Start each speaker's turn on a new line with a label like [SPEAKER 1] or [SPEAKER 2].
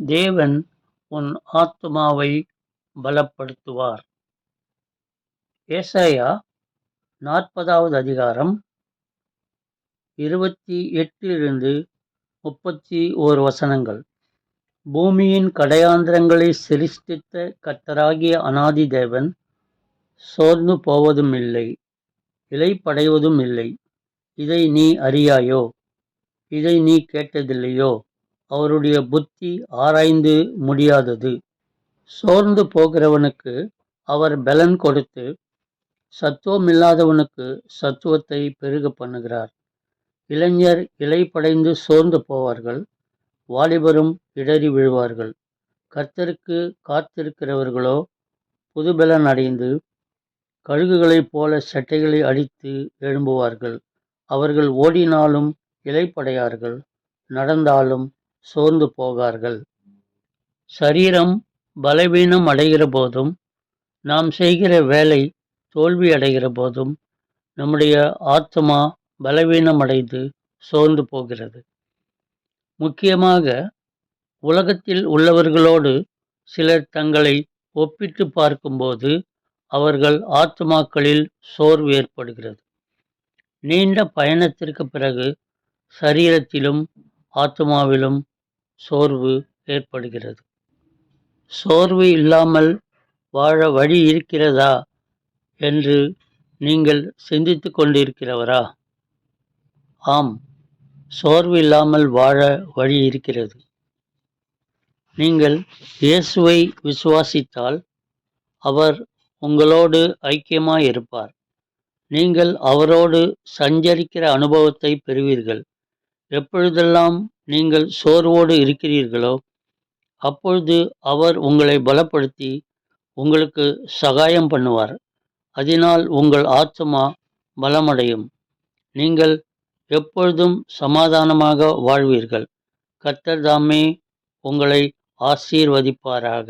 [SPEAKER 1] தேவன் உன் ஆத்மாவை பலப்படுத்துவார். ஏசாயா நாற்பதாவது அதிகாரம் இருபத்தி எட்டிலிருந்து முப்பத்தி ஓர் வசனங்கள். பூமியின் கடையாந்திரங்களை சிருஷ்டித்த கத்தராகிய அனாதி தேவன் சோர்ந்து போவதும் இல்லை இலைப்படைவதும் இல்லை இதை நீ அறியாயோ? இதை நீ கேட்டதில்லையோ? அவருடைய புத்தி ஆராய்ந்து முடியாதது. சோர்ந்து போகிறவனுக்கு அவர் பலன் கொடுத்து சத்துவமில்லாதவனுக்கு சத்துவத்தை பெருக பண்ணுகிறார். இளைஞர் இலைப்படைந்து சோர்ந்து போவார்கள் வாலிபரும் இடறி விழுவார்கள். கர்த்தருக்கு காத்திருக்கிறவர்களோ புதுபலன் அடைந்து கழுகுகளைப் போல சட்டைகளை அடித்து எழும்புவார்கள். அவர்கள் ஓடினாலும் இலைப்படையார்கள் நடந்தாலும் சோர்ந்து போகார்கள். சரீரம் பலவீனம் அடைகிற போதும் நாம் செய்கிற வேலை தோல்வி அடைகிற போதும் நம்முடைய ஆத்மா பலவீனம் அடைந்து சோர்ந்து போகிறது. முக்கியமாக உலகத்தில் உள்ளவர்களோடு சிலர் தங்களை ஒப்பிட்டு பார்க்கும்போது அவர்கள் ஆத்மாக்களில் சோர்வு ஏற்படுகிறது. நீண்ட பயணத்திற்கு பிறகு சரீரத்திலும் ஆத்மாவிலும் சோர்வு ஏற்படுகிறது. சோர்வு இல்லாமல் வாழ வழி இருக்கிறதா என்று நீங்கள் சிந்தித்து கொண்டிருக்கிறவரா? ஆம் சோர்வு இல்லாமல் வாழ வழி இருக்கிறது. நீங்கள் இயேசுவை விசுவாசித்தால் அவர் உங்களோடு ஐக்கியமாய் இருப்பார் நீங்கள் அவரோடு சஞ்சரிக்கிற அனுபவத்தை பெறுவீர்கள். எப்பொழுதெல்லாம் நீங்கள் சோர்வோடு இருக்கிறீர்களோ அப்பொழுது அவர் உங்களை பலப்படுத்தி உங்களுக்கு சகாயம் பண்ணுவார். அதனால் உங்கள் ஆத்மா பலமடையும். நீங்கள் எப்பொழுதும் சமாதானமாக வாழ்வீர்கள். கத்தர் தாமே உங்களை ஆசீர்வதிப்பாராக.